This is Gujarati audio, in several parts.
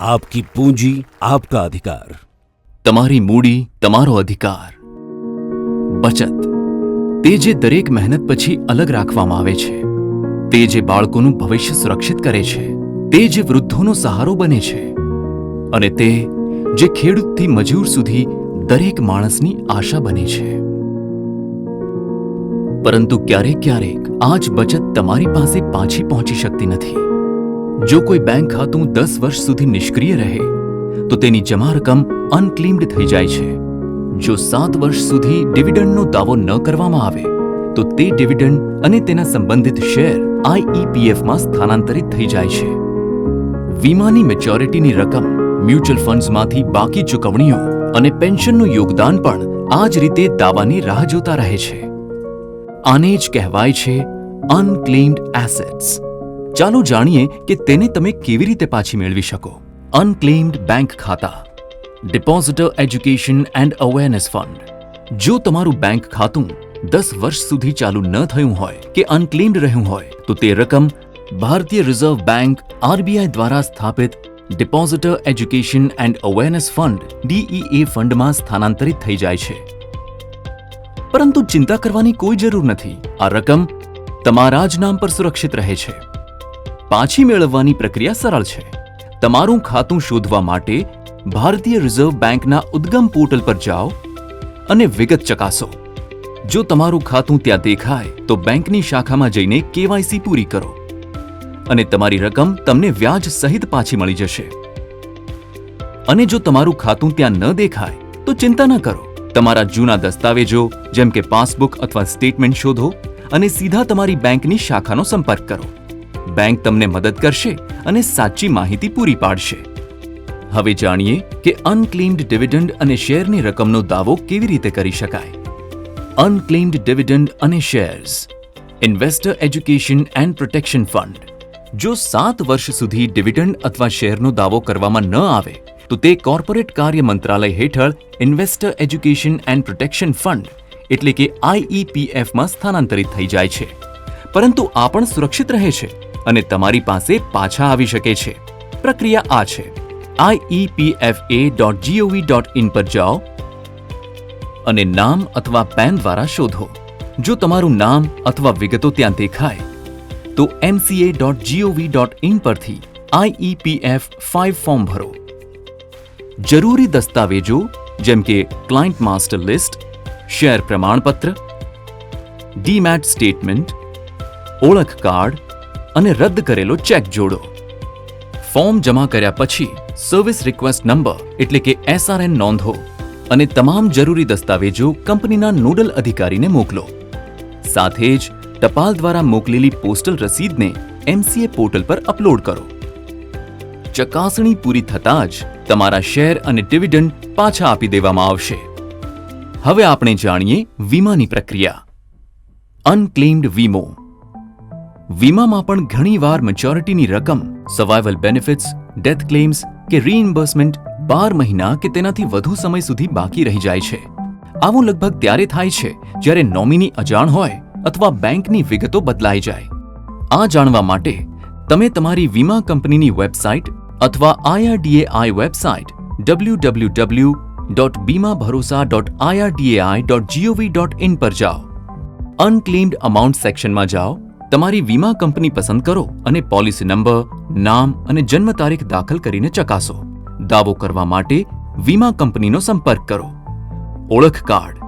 આપકી પૂંજી આપકા અધિકાર તમારી મૂડી તમારો અધિકાર બચત તે જે દરેક મહેનત પછી અલગ રાખવામાં આવે છે તે જે બાળકોનું ભવિષ્ય સુરક્ષિત કરે છે તે જે વૃદ્ધોનો સહારો બને છે અને તે જે ખેડૂતથી મજૂર સુધી દરેક માણસની આશા બને છે પરંતુ ક્યારેક ક્યારેક આ જ બચત તમારી પાસે પાછી પહોંચી શકતી નથી જો કોઈ બેંક ખાતું દસ વર્ષ સુધી નિષ્ક્રિય રહે, તો તેની જમા રકમ અનક્લેમ્ડ થઈ જાય છે. જો સાત વર્ષ સુધી ડિવિડન્ડનો દાવો ન કરવામાં આવે, તો તે ડિવિડન્ડ અને તેના સંબંધિત શેર આઈઈપીએફમાં સ્થાનાંતરિત થઈ જાય છે. વીમાની મેચ્યોરિટીની રકમ મ્યુચ્યુઅલ ફંડ્સમાંથી બાકી ચૂકવણીઓ અને પેન્શનનું યોગદાન પણ આ જ રીતે દાવાની રાહ જોતા રહે છે. આને જ કહેવાય છે અનક્લેમ્ડ એસેટ્સ ચાલો જાણીએ કે તેને તમે કેવી રીતે પાછી મેળવી શકો. અનક્લેમ્ડ બેંક ખાતા. Depositor education and awareness fund જો તમારું બેંક ખાતું દસ વર્ષ સુધી ચાલુ ન થયું હોય કે અનક્લેમ્ડ રહ્યું હોય, તો તે રકમ ભારતીય રિઝર્વ બેંક આરબીઆઈ દ્વારા સ્થાપિત depositor education and awareness fund DEA ફંડમાં સ્થાનાંતરિત થઈ જાય છે. પરંતુ ચિંતા કરવાની કોઈ જરૂર નથી. આ રકમ તમારા જ નામ પર સુરક્ષિત રહે છે. પાછી મેળવવાની પ્રક્રિયા સરળ છે. તમારું ખાતું શોધવા માટે ભારતીય રિઝર્વ બેંકના ઉદ્ગમ પોર્ટલ પર જાઓ અને વિગત ચકાસો. જો તમારું ખાતું ત્યાં દેખાય, તો બેંકની શાખામાં જઈને કેવાયસી પૂરી કરો અને તમારી રકમ તમને વ્યાજ સહિત પાછી મળી જશે. અને જો તમારું ખાતું ત્યાં ન દેખાય, તો ચિંતા ન કરો. તમારા જૂના દસ્તાવેજો, જેમ કે પાસબુક અથવા સ્ટેટમેન્ટ શોધો અને સીધા તમારી બેંકની શાખાનો સંપર્ક કરો. બેંક તમને મદદ કરશે અને સાચી માહિતી પૂરી પાડશે. હવે જાણીએ કે અનક્લેમ્ડ ડિવિડન્ડ અને શેરની રકમનો દાવો કેવી રીતે કરી શકાય. અનક્લેમ્ડ ડિવિડન્ડ અને shares, investor education and protection fund. જો સાત વર્ષ સુધી ડિવિડન્ડ અથવા શેરનો દાવો કરવામાં ન આવે, તો તે કોર્પોરેટ કાર્ય મંત્રાલય હેઠળ investor education and protection fund, એટલે કે આઈઈપીએફમાં સ્થાનાંતરિત થઈ જાય છે. પરંતુ આ પણ સુરક્ષિત રહે છે. અને તમારી પાસે પાછા આવી શકે છે. પ્રક્રિયા આ છે. IEPFA dot gov dot in પર જાઓ અને નામ અથવા પેન દ્વારા શોધો. જો તમારું નામ અથવા વિગતો ત્યાં દેખાય, તો MCA dot gov dot in પરથી આઈઈપીએફ ફાઇવ ફોર્મ ભરો. જરૂરી દસ્તાવેજો, જેમ કે ક્લાયન્ટ માસ્ટર લિસ્ટ, શેર પ્રમાણપત્ર ડીમેટ સ્ટેટમેન્ટ, ઓળખ કાર્ડ અને રદ કરેલો ચેક જોડો. ફોર્મ જમા કર્યા પછી સર્વિસ રિક્વેસ્ટ નંબર એટલે કે એસઆરએન નોંધો અને તમામ જરૂરી દસ્તાવેજો કંપનીના નોડલ અધિકારીને મોકલો. સાથે જ ટપાલ દ્વારા મોકલેલી પોસ્ટલ રસીદને એમસીએ પોર્ટલ પર અપલોડ કરો. ચકાસણી પૂરી થતાં જ તમારા શેર અને ડિવિડન્ડ પાછા આપી દેવામાં આવશે. હવે આપણે જાણીએ વીમાની પ્રક્રિયા. અનક્લેમ્ડ વીમો. વીમામાં પણ ઘણીવાર મેચ્યોરિટીની રકમ સર્વાઇવલ બેનિફિટ્સ ડેથ ક્લેમ્સ કે રીઇમ્બર્સમેન્ટ બાર મહિના કે તેનાથી વધુ સમય સુધી બાકી રહી જાય છે. આવું લગભગ ત્યારે થાય છે જ્યારે નોમિની અજાણ હોય અથવા બેંકની વિગતો બદલાઈ જાય. આ જાણવા માટે તમે તમારી વીમા કંપનીની વેબસાઇટ અથવા IRDAI website W dot Bima Bharosa dot IRDAI dot gov dot in પર જાઓ. અનક્લેમ્ડ અમાઉન્ટ સેક્શનમાં જાઓ. તમારી વીમા કંપની પસંદ કરો અને પોલિસી નંબર, નામ અને જન્મ તારીખ દાખલ કરીને ચકાસો. દાવો કરવા માટે વીમા કંપનીનો સંપર્ક કરો. ઓળખ કાર્ડ.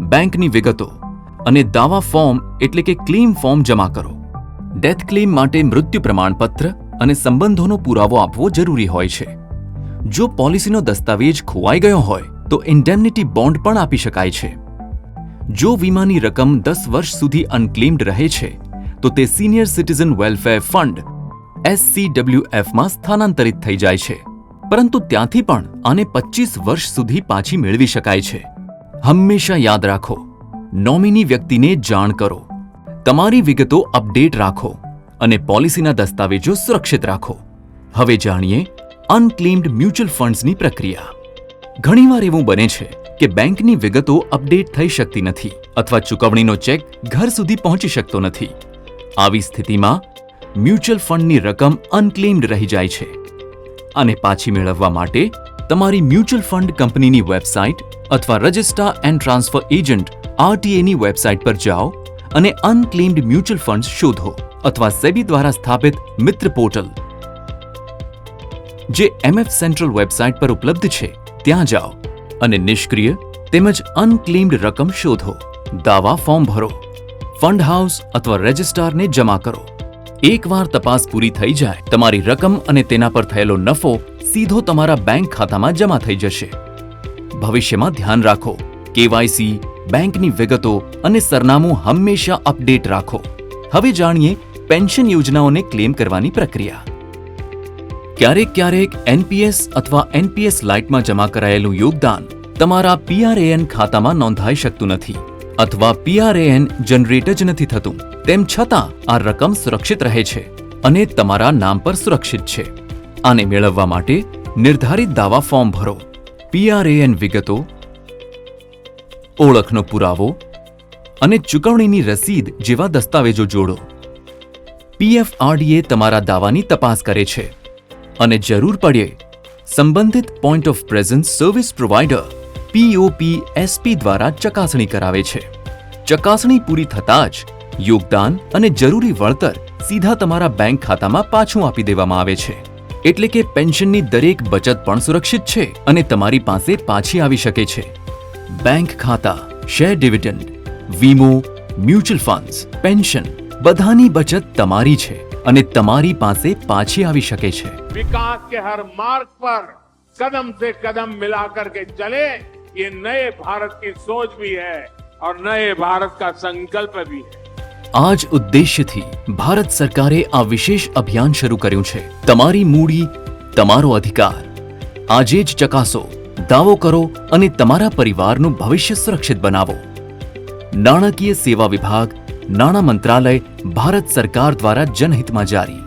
બેંકની વિગતો અને દાવા ફોર્મ એટલે કે ક્લેમ ફોર્મ જમા કરો. ડેથ ક્લેમ માટે મૃત્યુ પ્રમાણપત્ર અને સંબંધોનો પુરાવો આપવો જરૂરી હોય છે. જો પોલિસીનો દસ્તાવેજ ખોવાઈ ગયો હોય, તો ઇન્ડેમનિટી બોન્ડ પણ આપી શકાય છે. જો વીમાની રકમ દસ વર્ષ સુધી અનક્લેમ્ડ રહે છે તો તે સિનિયર સિટીઝન વેલફેર ફંડ એસસીડબ્લ્યુએફમાં સ્થાનાંતરિત થઈ જાય છે. પરંતુ ત્યાંથી પણ આને પચીસ વર્ષ સુધી પાછી મેળવી શકાય છે. હંમેશા યાદ રાખો નોમિની વ્યક્તિને જાણ કરો, તમારી વિગતો અપડેટ રાખો અને પોલિસીના દસ્તાવેજો સુરક્ષિત રાખો. હવે જાણીએ અનક્લેમ્ડ મ્યુચ્યુઅલ ફંડ્સની પ્રક્રિયા. ઘણીવાર એવું બને છે કે બેંકની વિગતો અપડેટ થઈ શકતી નથી અથવા ચૂકવણીનો ચેક ઘર સુધી પહોંચી શકતો નથી. આવી સ્થિતિમાં મ્યુચ્યુઅલ ફંડની રકમ અનક્લેમ્ડ રહી જાય છે અને પાછી મેળવવા માટે તમારી મ્યુચ્યુઅલ ફંડ કંપનીની વેબસાઇટ અથવા રજિસ્ટર એન્ડ ટ્રાન્સફર એજન્ટ આરટીએની વેબસાઇટ પર જાઓ અને અનક્લેમ્ડ મ્યુચ્યુઅલ ફંડ્સ શોધો અથવા સેબી દ્વારા સ્થાપિત મિત્ર પોર્ટલ જે એમએફ સેન્ટ્રલ વેબસાઇટ પર ઉપલબ્ધ છે, ત્યાં જાઓ અને નિષ્ક્રિય તેમજ અનક્લેમ્ડ રકમ શોધો. દાવા ફોર્મ ભરો. ફંડ હાઉસ અથવા રજિસ્ટ્રારને જમા કરો. એકવાર તપાસ પૂરી થઈ જાય, તમારી રકમ અને તેના પર થયેલો નફો સીધો તમારા બેંક ખાતામાં જમા થઈ જશે. ભવિષ્યમાં ધ્યાન રાખો, કેવાયસી, બેંકની વિગતો અને સરનામું હંમેશા અપડેટ રાખો. હવે જાણીએ પેન્શન યોજનાઓને ક્લેમ કરવાની પ્રક્રિયા. ક્યારેક ક્યારેક એનપીએસ અથવા એનપીએસ લાઇટમાં જમા કરાયેલું યોગદાન તમારા પીઆરએએન ખાતામાં નોંધાઈ શકતું નથી. અથવા પીઆરએએન જનરેટ જ નથી થતું. તેમ છતાં, આ રકમ સુરક્ષિત રહે છે અને તમારા નામ પર સુરક્ષિત છે. આને મેળવવા માટે નિર્ધારિત દાવા ફોર્મ ભરો. પીઆરએએન વિગતો, ઓળખનો પુરાવો અને ચૂકવણીની રસીદ જેવા દસ્તાવેજો જોડો. પીએફઆરડીએ તમારા દાવાની તપાસ કરે છે અને જરૂર પડે સંબંધિત point of presence service POP SP દ્વારા ચકાસણી કરાવે છે. ચકાસણી પૂરી થતાં જ યોગદાન અને જરૂરી વળતર સીધા તમારા બેંક ખાતામાં પાછું આપી દેવામાં આવે છે. એટલે કે પેન્શનની દરેક બચત પણ સુરક્ષિત છે અને તમારી પાસે પાછી આવી શકે છે. બેંક ખાતા, શેર ડિવિડન્ડ, વીમો, મ્યુચ્યુઅલ ફંડ્સ, પેન્શન બધાની બચત તમારી છે અને તમારી પાસે પાછી આવી શકે છે. વિકાસ કે હર માર્ગ પર કદમ સે કદમ મિલા કે ચલે ये नए भारत की सोच भी है और नए भारत का संकल्प भी है આ જ ઉદ્દેશ્યથી ભારત સરકારે આ વિશેષ અભિયાન શરૂ કર્યું છે તમારી મૂડી તમારો અધિકાર આજે જ ચકાસો દાવો કરો અને તમારા પરિવારનું ભવિષ્ય સુરક્ષિત બનાવો નાણાકીય સેવા વિભાગ નાણાં મંત્રાલય ભારત સરકાર દ્વારા જનહિતમાં જારી